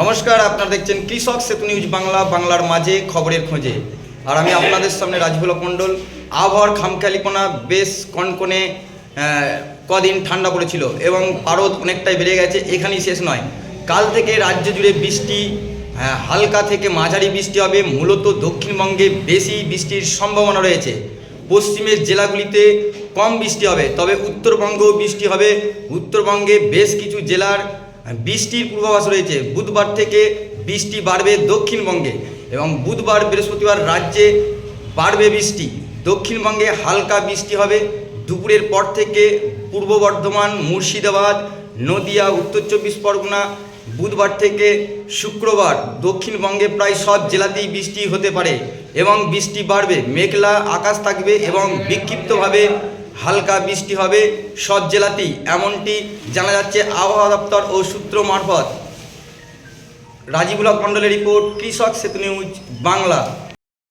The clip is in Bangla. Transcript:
নমস্কার, আপনারা দেখছেন কৃষক সেতু নিউজ বাংলা, বাংলার মাঝে, খবরের খোঁজে। আর আমি আপনাদের সামনে রাজভোলক মণ্ডল। আবহাওয়ার খামখেয়ালিপনা বেশ কনকনে কদিন ঠান্ডা পড়েছিল এবং পারদ অনেকটাই বেড়ে গেছে, এখানেই শেষ নয়। কাল থেকে রাজ্য জুড়ে বৃষ্টি হালকা থেকে মাঝারি বৃষ্টি হবে। মূলত দক্ষিণবঙ্গে বেশি বৃষ্টির সম্ভাবনা রয়েছে। পশ্চিমের জেলাগুলিতে কম বৃষ্টি হবে, তবে উত্তরবঙ্গেও বৃষ্টি হবে। উত্তরবঙ্গে বেশ কিছু জেলার বৃষ্টির পূর্বাভাস রয়েছে, বুধবার থেকে বৃষ্টি বাড়বে দক্ষিণবঙ্গে এবং বুধবার বৃহস্পতিবার রাজ্যে বাড়বে বৃষ্টি। দক্ষিণবঙ্গে হালকা বৃষ্টি হবে, দুপুরের পর থেকে পূর্ব বর্ধমান, মুর্শিদাবাদ, নদিয়া, উত্তর চব্বিশ পরগনা, বুধবার থেকে শুক্রবার দক্ষিণবঙ্গে প্রায় সব জেলাতেই বৃষ্টি হতে পারে এবং বৃষ্টি বাড়বে। মেঘলা আকাশ থাকবে এবং বিক্ষিপ্তভাবে হালকা বৃষ্টি হবে সব জেলাতেই, এমনটি জানা যাচ্ছে আবহাওয়া দপ্তর ও সূত্র মারফত। রাজীব মণ্ডলের রিপোর্ট, কৃষক সেতু নিউজ, বাংলা।